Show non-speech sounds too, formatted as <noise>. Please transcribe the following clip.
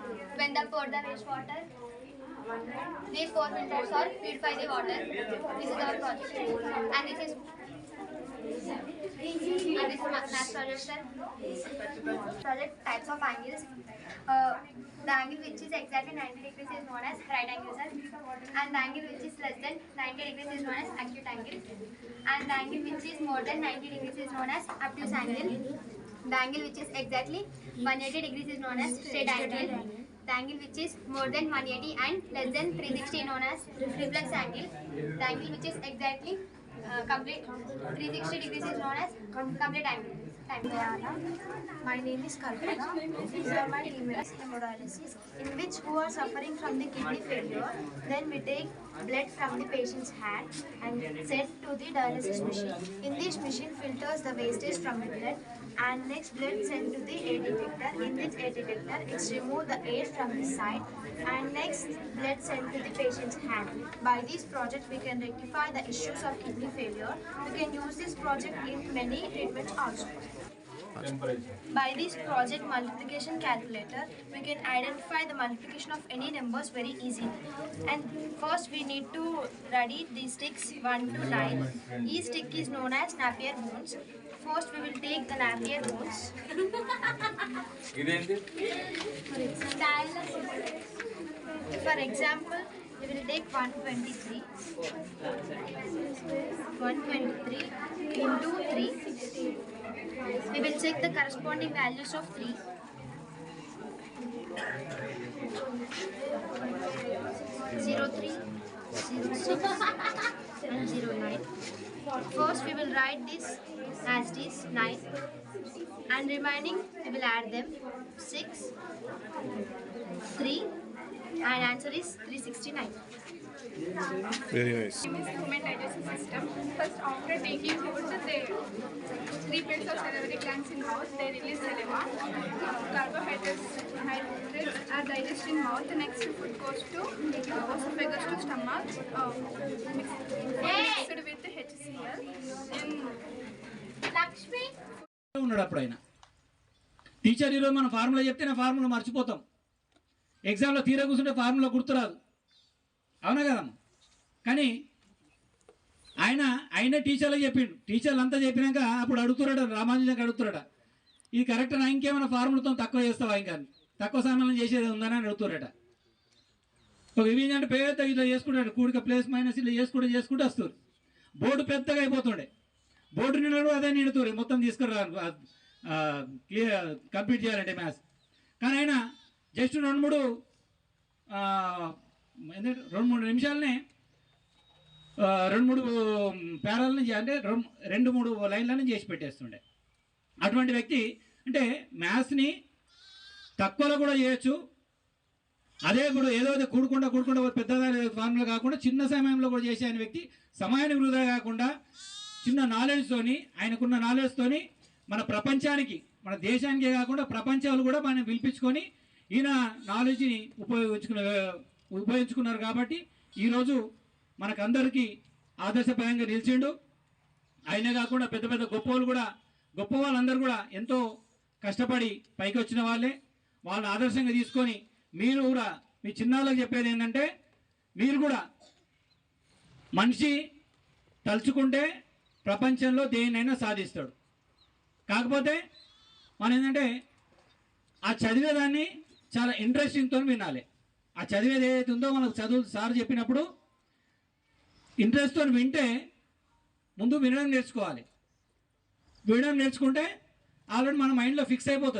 the wastewater. These four filters are purify the water. This is our project. And this is and this is math project. Project types of angles. Uh, the angle which is exactly 90 degrees is known as right angle, sir. And the angle which is less than 90 degrees is known as acute angle. And the angle which is more than 90 degrees is known as obtuse angle. The angle which is exactly 180 degrees is known as straight angle. The angle which is more than 180 and less than 360 known as reflex angle. The angle which is exactly uh, complete 360 degrees is known as complete angle. My name is Kalpana. These are my emails hemodialysis in which who are suffering from the kidney failure. Then we take blood from the patient's hand and send to the dialysis machine. In this machine filters the wastage from the blood and next blood sent to the air detector. In this air detector it's remove the air from the side and next blood sent to the patient's hand. By this project we can rectify the issues of kidney failure. We can use this project in many treatments also. By this project multiplication calculator, we can identify the multiplication of any numbers very easily. And first we need to ready these sticks 1 to 9. Each stick is known as Napier bones. First we will take the Napier bones. <laughs> For example, will take 123. 123 into 3. We will check the corresponding values of 3. 03, 06 and 09. First we will write this as this 9 and remaining we will add them 6, 3 and answer is 369. Very nice. is human digestive system. First, after taking food, they three plates of salivary glands in mouth. They release saliva. Carbohydrates, hydrates are digested in mouth. The next food goes to uh, esophagus to stomach. Uh, mixed, with HCl. Then Lakshmi. ఉన్నాడు అప్పుడు ఆయన teacher ఈరోజు మన formula చెప్తే నా formula మర్చిపోతాం ఎగ్జామ్లో తీర కూర్చుంటే ఫార్ములా గుర్తురాదు. అవునా కదమ్మా కానీ ఆయన ఆయన టీచర్లకు చెప్పిండు. టీచర్లు అంతా చెప్పినాక అప్పుడు అడుగుతున్నాడు రామానుజంకి అడుగుతున్నాడు. ఇది కరెక్ట్ నా ఇంకేమైనా ఫార్ములతో తక్కువ చేస్తావా ఇంకా? తక్కువ సమయంలో చేసేది ఉందని అని అడుగుతున్నారట ఒక ఇవి ఏంటంటే పేద ఇట్లా చేసుకుంటాడు. కూడిక ప్లేస్ మైనస్ ఇలా చేసుకుంటూ చేసుకుంటూ వస్తారు బోర్డు పెద్దగా అయిపోతుండే. బోర్డు నిండు అదే నిండుతుంది మొత్తం తీసుకురా క్లియర్ కంప్లీట్ చేయాలంటే మ్యాథ్స్. కానీ ఆయన జస్ట్ రెండు మూడు రెండు మూడు నిమిషాలనే రెండు మూడు పేరాలని చే- అంటే రెండు రెండు మూడు లైన్లని చేసి పెట్టేస్తుండే. అటువంటి వ్యక్తి అంటే మ్యాథ్స్ని తక్కువలో కూడా చేయొచ్చు. అదే ఇప్పుడు ఏదో ఏదో కూడుకుండా కూడుకుండా ఒక ఫార్ములా కాకుండా చిన్న సమయంలో కూడా చేసే ఆయన వ్యక్తి సమయాన్ని వృధా కాకుండా చిన్న నాలెడ్జ్తోని ఆయనకున్న నాలెడ్జ్తోని మన ప్రపంచానికి మన దేశానికే కాకుండా ప్రపంచాలు కూడా మనం పిలిపించుకొని ఈయన నాలెడ్జ్ని ఉపయోగించుకున్న ఉపయోగించుకున్నారు కాబట్టి ఈరోజు మనకందరికీ ఆదర్శప్రాయంగా నిలిచిండు. ఆయనే కాకుండా పెద్ద పెద్ద గొప్ప వాళ్ళు కూడా గొప్ప వాళ్ళందరూ కూడా ఎంతో కష్టపడి పైకి వచ్చిన వాళ్ళే. వాళ్ళని ఆదర్శంగా తీసుకొని మీరు కూడా మీ చిన్నాళ్ళకి చెప్పేది ఏంటంటే మీరు కూడా మనిషి తలుచుకుంటే ప్రపంచంలో దేన్నైనా సాధిస్తాడు. కాకపోతే మనం ఏంటంటే ఆ చదివేదాన్ని చాలా ఇంట్రెస్టింగ్తో వినాలి. ఆ చదివేది ఏదైతే ఉందో మనకు చదువు సార్ చెప్పినప్పుడు ఇంట్రెస్ట్తో వింటే ముందు వినడం నేర్చుకోవాలి. వినడం నేర్చుకుంటే ఆల్రెడీ మన మైండ్లో ఫిక్స్ అయిపోతుంది.